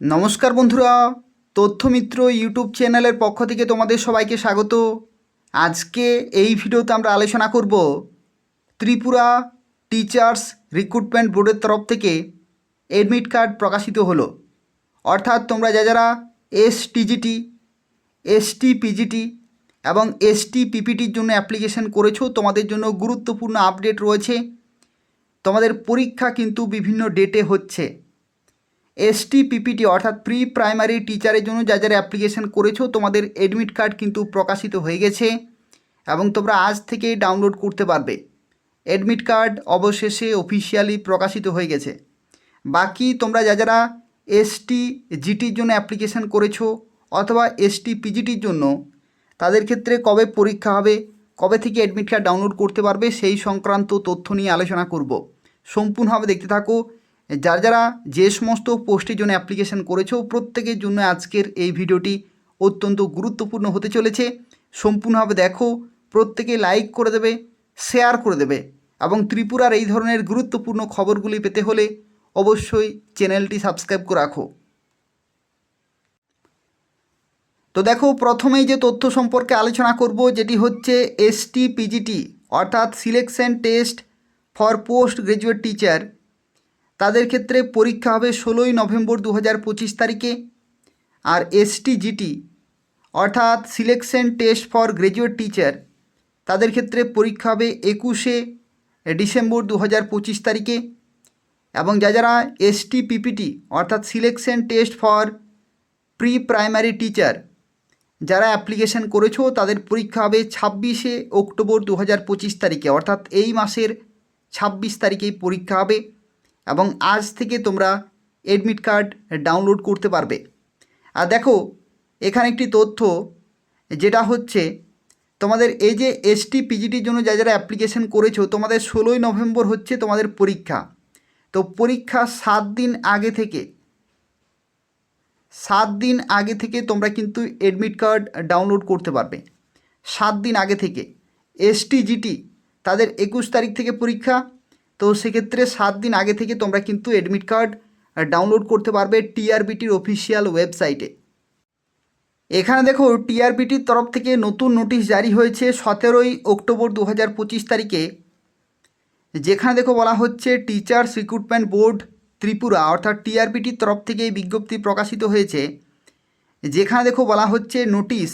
নমস্কার বন্ধুরা, তথ্যমিত্র ইউটিউব চ্যানেলের পক্ষ থেকে তোমাদের সবাইকে স্বাগত। আজকে এই ভিডিওতে আমরা আলোচনা করব ত্রিপুরা টিচার্স রিক্রুটমেন্ট বোর্ডের তরফ থেকে এডমিট কার্ড প্রকাশিত হলো। অর্থাৎ তোমরা যা যারা এস টিজিটি এসটি পিজিটি এবং এসটি পিপিটির জন্য অ্যাপ্লিকেশন করেছ, তোমাদের জন্য গুরুত্বপূর্ণ আপডেট রয়েছে। তোমাদের পরীক্ষা কিন্তু বিভিন্ন ডেটে হচ্ছে। এসটি পিপিটি অর্থাৎ প্রি প্রাইমারি টিচারের জন্য যা যারা অ্যাপ্লিকেশন করেছ, তোমাদের এডমিট কার্ড কিন্তু প্রকাশিত হয়ে গেছে এবং তোমরা আজ থেকেই ডাউনলোড করতে পারবে। এডমিট কার্ড অবশেষে অফিসিয়ালি প্রকাশিত হয়ে গেছে। বাকি তোমরা যা যারা এসটি, জিটির জন্য অ্যাপ্লিকেশন করেছ অথবা এসটি, পিজিটির জন্য, তাদের ক্ষেত্রে কবে পরীক্ষা হবে, কবে থেকে অ্যাডমিট কার্ড ডাউনলোড করতে পারবে, সেই সংক্রান্ত তথ্য নিয়ে আলোচনা করব। সম্পূর্ণভাবে দেখতে থাকো যারা যারা যে সমস্ত পোস্টের জন্য অ্যাপ্লিকেশন করেছ, প্রত্যেকের জন্য আজকের এই ভিডিওটি অত্যন্ত গুরুত্বপূর্ণ হতে চলেছে। সম্পূর্ণভাবে দেখো, প্রত্যেকে লাইক করে দেবে শেয়ার করে দেবে এবং ত্রিপুরার এই ধরনের গুরুত্বপূর্ণ খবরগুলি পেতে হলে অবশ্যই চ্যানেলটি সাবস্ক্রাইব করে রাখো। তো দেখো, প্রথমেই যে তথ্য সম্পর্কে আলোচনা করব, যেটি হচ্ছে এসটি পিজিটি অর্থাৎ selection test for post graduate teacher তাদের ক্ষেত্রে পরীক্ষা হবে ষোলোই নভেম্বর দু হাজার পঁচিশ তারিখে। আর এসটি জিটি অর্থাৎ selection test for graduate teacher, তাদের ক্ষেত্রে পরীক্ষা হবে একুশে ডিসেম্বর দু হাজার পঁচিশ তারিখে। এবং যা যারা এসটি পিপিটি অর্থাৎ selection test for pre primary teacher, যারা অ্যাপ্লিকেশন করেছ, তাদের পরীক্ষা হবে ছাব্বিশে অক্টোবর দু হাজার পঁচিশ তারিখে, অর্থাৎ এই মাসের ছাব্বিশ তারিখেই পরীক্ষা হবে। এবং আজ থেকে তোমরা এডমিট কার্ড ডাউনলোড করতে পারবে। আর দেখো, এখানে একটি তথ্য, যেটা হচ্ছে, তোমাদের এই যে এসটি পিজিটির জন্য যা যারা অ্যাপ্লিকেশন করেছ, তোমাদের ষোলোই নভেম্বর হচ্ছে তোমাদের পরীক্ষা। তো পরীক্ষা সাত দিন আগে থেকে, সাত দিন আগে থেকে তোমরা কিন্তু এডমিট কার্ড ডাউনলোড করতে পারবে। সাত দিন আগে থেকে এসটি জিটি তাদের একুশ তারিখ থেকে পরীক্ষা তো সেক্ষেত্রে সাত দিন আগে থেকে তোমরা কিন্তু অ্যাডমিট কার্ড ডাউনলোড করতে পারবে টিআরবিটির অফিসিয়াল ওয়েবসাইটে এখানে দেখো টিআরবিটির তরফ থেকে নতুন নোটিশ জারি হয়েছে সতেরোই অক্টোবর দু হাজার পঁচিশ তারিখে। যেখানে দেখো বলা হচ্ছে টিচার্স রিক্রুটমেন্ট বোর্ড ত্রিপুরা, অর্থাৎ টিআরবিটির তরফ থেকে এই বিজ্ঞপ্তি প্রকাশিত হয়েছে। যেখানে দেখো বলা হচ্ছে notice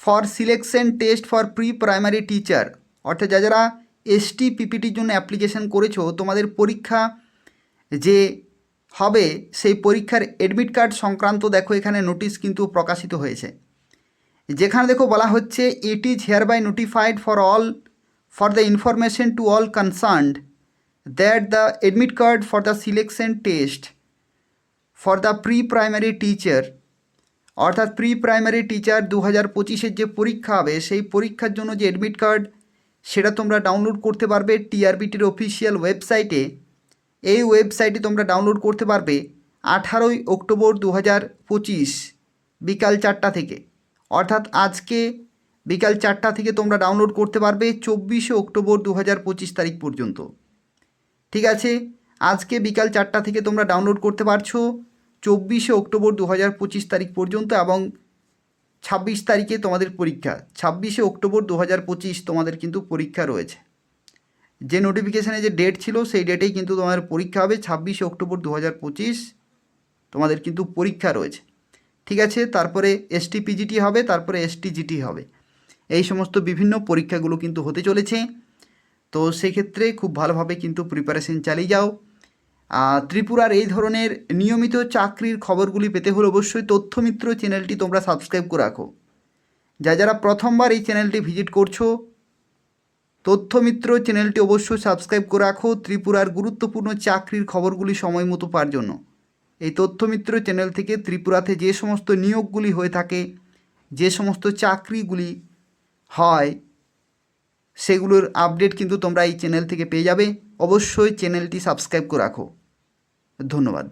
for selection test for pre primary teacher অর্থাৎ যা যারা এসটি পিপিটির জন্য অ্যাপ্লিকেশন করেছ, তোমাদের পরীক্ষা যে হবে, সেই পরীক্ষার এডমিট কার্ড সংক্রান্ত দেখো এখানে নোটিশ কিন্তু প্রকাশিত হয়েছে। যেখানে দেখো বলা হচ্ছে it is hereby notified for all for the information to all concerned that the admit card for the selection test for the pre primary teacher অর্থাৎ প্রি প্রাইমারি টিচার দু হাজার পঁচিশের যে পরীক্ষা হবে, সেই পরীক্ষার জন্য যে এডমিট কার্ড সেটা তোমরা ডাউনলোড করতে পারবে টিআরবিটির অফিসিয়াল ওয়েবসাইটে এই ওয়েবসাইটে তোমরা ডাউনলোড করতে পারবে আঠারোই অক্টোবর দু হাজার পঁচিশ বিকাল চারটা থেকে। অর্থাৎ আজকে বিকাল চারটা থেকে তোমরা ডাউনলোড করতে পারবে চব্বিশে অক্টোবর দু হাজার পঁচিশ তারিখ পর্যন্ত। ঠিক আছে? আজকে বিকাল চারটা থেকে তোমরা ডাউনলোড করতে পারছ চব্বিশে অক্টোবর দু হাজার পঁচিশ তারিখ পর্যন্ত এবং ছাব্বিশ তারিখে তোমাদের পরীক্ষা, ছাব্বিশে অক্টোবর দু হাজার পঁচিশ তোমাদের কিন্তু পরীক্ষা রয়েছে। যে নোটিফিকেশানে যে ডেট ছিল, সেই ডেটেই কিন্তু তোমাদের পরীক্ষা হবে, ছাব্বিশে অক্টোবর দু হাজার পঁচিশ তোমাদের কিন্তু পরীক্ষা রয়েছে। ঠিক আছে, তারপরে এসটি পিজিটি হবে, তারপরে এসটি জিটি হবে। এই সমস্ত বিভিন্ন পরীক্ষাগুলো কিন্তু হতে চলেছে। তো সেক্ষেত্রে খুব ভালোভাবে কিন্তু প্রিপারেশন চালিয়ে যাও। ত্রিপুরার এই ধরনের নিয়মিত চাকরির খবরগুলি পেতে হলে অবশ্যই তথ্যমিত্র চ্যানেলটি তোমরা সাবস্ক্রাইব করে রাখো। যা যারা প্রথমবার এই চ্যানেলটি ভিজিট করছ, তথ্যমিত্র চ্যানেলটি অবশ্যই সাবস্ক্রাইব করে রাখো ত্রিপুরার গুরুত্বপূর্ণ চাকরির খবরগুলি সময় মতো পাওয়ার জন্য। এই তথ্যমিত্র চ্যানেল থেকে ত্রিপুরাতে যে সমস্ত নিয়োগগুলি হয়ে থাকে, যে সমস্ত চাকরিগুলি হয় সেগুলোর আপডেট কিন্তু তোমরা এই চ্যানেল থেকে পেয়ে যাবে। অবশ্যই চ্যানেলটি সাবস্ক্রাইব করে রাখো। ধন্যবাদ।